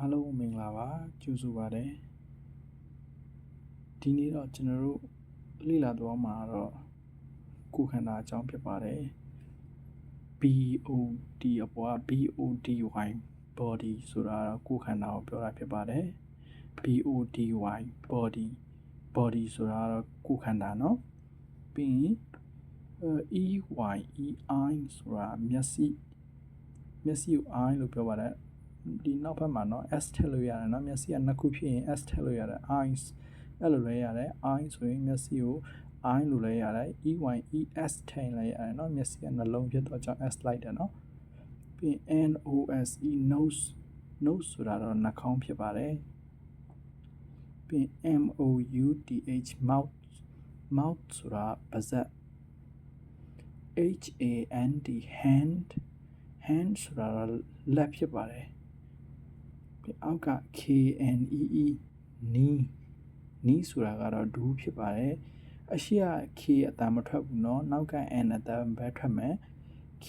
အားလုံးမင်္ဂလာပါကြိုဆိုပါတယ်ဒီနေ့တော့ကျွန်တော်တို့လေ့လာသွားမှာတော့ကိုယ်ခန္ဓာအကြောင်းဖြစ်ပါတယ် BOD အပေါ်က BODY body ဆိုတာတော့ကိုယ်ခန္ဓာကိုပြောတာဖြစ်ပါတယ် BODY body body ဆိုတာတော့ကိုယ်ခန္ဓာเนาะပြီးရင် EY EI ဆိုတာမျက်စိမျက်စိကို I လို့ပြောပါတယ် ဒီနောက်ဘက်မှာเนาะ S ထည့်လို့ရတယ်เนาะမျက်စိကနှစ်ခုဖြစ်ရင် S ထည့်လို့ရတယ် eyes အဲ့လိုလဲရတယ် I ဆိုရင်မျက်စိကို I လို့လဲရတယ် EY ES ထည့်လိုက်ရတယ်เนาะမျက်စိကနှလုံးဖြစ်တော့ကြောင့် S လိုက်တယ်เนาะပြီးရင် NOSE nose nose ဆိုတာတော့နှာခေါင်းဖြစ်ပါတယ်ပြီးရင် MOUTH mouth mouth ဆိုတာပါးစပ် H A N D hand hand ဆိုတာလက်ဖြစ်ပါတယ် ပြီးအောက်က K N E E knee knee ဆိုတာကတော့ဒူးဖြစ်ပါတယ်အရှိက K အတန်မထွက်ဘူးเนาะနောက်က N အတန်ပဲထွက်မယ် K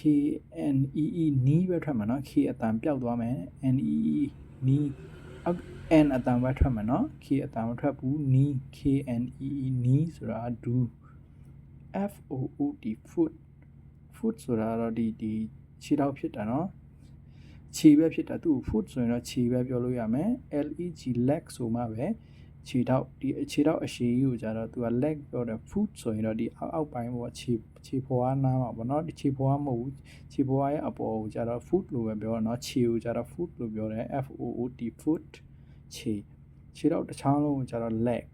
N E E knee ပဲထွက်မှာเนาะ K အတန်ပျောက်သွားမယ် N E E knee အောက် N အတန်ပဲထွက်မှာเนาะ K အတန်မထွက်ဘူး knee K N E E knee ဆိုတာဒူး F O O D foot foot ဆိုတာတော့ဒီဒီခြေထောက်ဖြစ်တာเนาะ ခြေပဲဖြစ်တာသူ့ foot ဆိုရင်တော့ခြေပဲပြောလို့ရမယ် leg leg ဆိုမှပဲခြေထောက်ဒီခြေထောက်အရှိကြီးကိုကြတော့သူက leg ပြောတယ် foot ဆိုရင်တော့ဒီအောက်အောက်ပိုင်းပေါ်ခြေခြေပေါ်အားနားမှာပေါ့နော်ဒီခြေပေါ်အားမဟုတ်ဘူးခြေပေါ်အားရဲ့အပေါ်ကိုကြတော့ foot လို့ပဲပြောတာနော်ခြေကိုကြတော့ foot လို့ပြောတယ် f o o t foot ခြေခြေထောက်တစ်ချောင်းလုံးကိုကြတော့ leg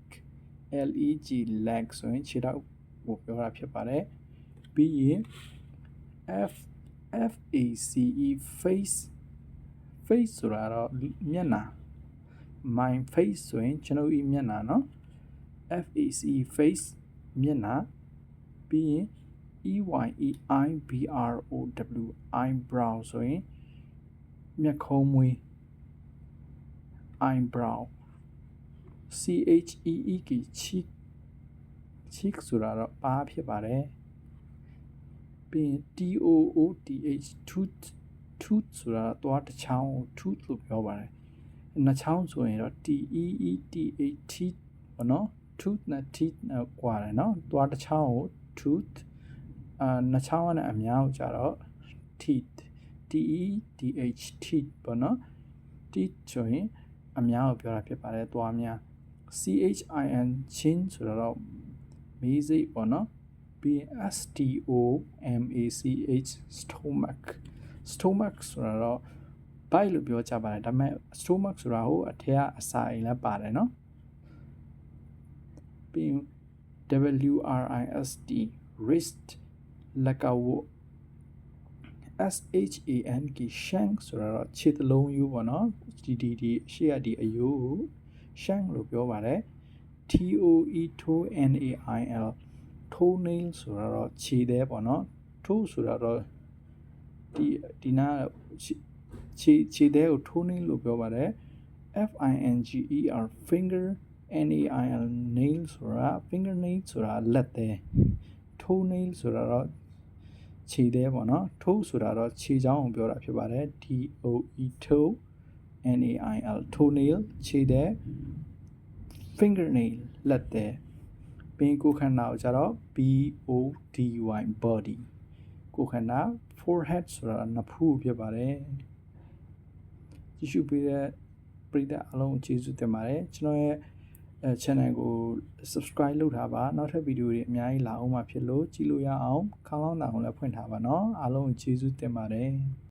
l e g leg ဆိုရင်ခြေထောက်ကိုပြောတာဖြစ်ပါတယ်ပြီးရင် f f a c e face face ဆိုတာတော့မျက်နှာ my face ဆိုရင်ကျွန်တော်ဤမျက်နှာเนาะ F A C E face မျက်နှာပြီးရင် E Y E I B R O W eyebrow ဆိုရင်မျက်ခုံးမွေး eyebrow C H E E K cheek cheek ဆိုတာတော့ပါးဖြစ်ပါတယ်ပြီးရင် T O O T H tooth tooth ဆိုတာသွားတစ်ချောင်း tooth လို့ပြောပါတယ်နှချောင်းဆိုရင်တော့ T E E T H teeth ပေါ့နော် tooth နဲ့ teeth နဲ့꽌တယ်နော်သွားတစ်ချောင်းကို tooth အာနှချောင်းနဲ့အများကိုကြတော့ teeth T E T H teeth ပေါ့နော် teeth ဆိုရင်အများကိုပြောတာဖြစ်ပါတယ်သွားများ C H I N chin ဆိုတော့မေးစိတ်ပေါ့နော်ပြီး S T O M A C H stomach stomach ဆိုတာတော့ bite လို့ပြောကြပါတယ်ဒါပေမဲ့ stomach ဆိုတာဟိုအထက်ကအစာအိမ်လည်းပါတယ်နော်ပြီး WRIST wrist လက်ကဝ SHANK shank ဆိုတော့ခြေသလုံးယူပေါ့နော်ဒီဒီဒီရှေ့ကဒီအယိုး shank လို့ပြောပါတယ် TOE toe NAIL toenail ဆိုတော့ခြေသေးပေါ့နော် toe ဆိုတော့ ဒီဒီနာခြေခြေသေးကို toe nail လို့ပြောပါတယ် F I N G E R finger N A I L nail ဆိုတာ finger nail ဆိုတာလက်သေး toe nail ဆိုတာတော့ခြေသေးပေါ့နော် toe ဆိုတာတော့ခြေချောင်းကိုပြောတာဖြစ်ပါတယ် T O E toe N A I L toe nail ခြေသေး fingernail လက်သေးပင်ကိုခန္ဓာကိုကျတော့ B O D Y body ကိုခန္ဓာ forehead ဆိုတာနဖူးဖြစ်ပါတယ်ကြည့်ရှုပေးတဲ့ပရိသတ်အလုံးကျေးဇူးတင်ပါတယ်ကျွန်တော်ရဲ့ channel ကို subscribe လုပ်ထားပါနောက်ထပ်ဗီဒီယိုတွေအများကြီးလာအောင်မှဖြစ်လို့ကြည့်လို့ရအောင်ခေါင်းလောင်းတာကိုလည်းဖွင့်ထားပါနော်အားလုံးကျေးဇူးတင်ပါတယ်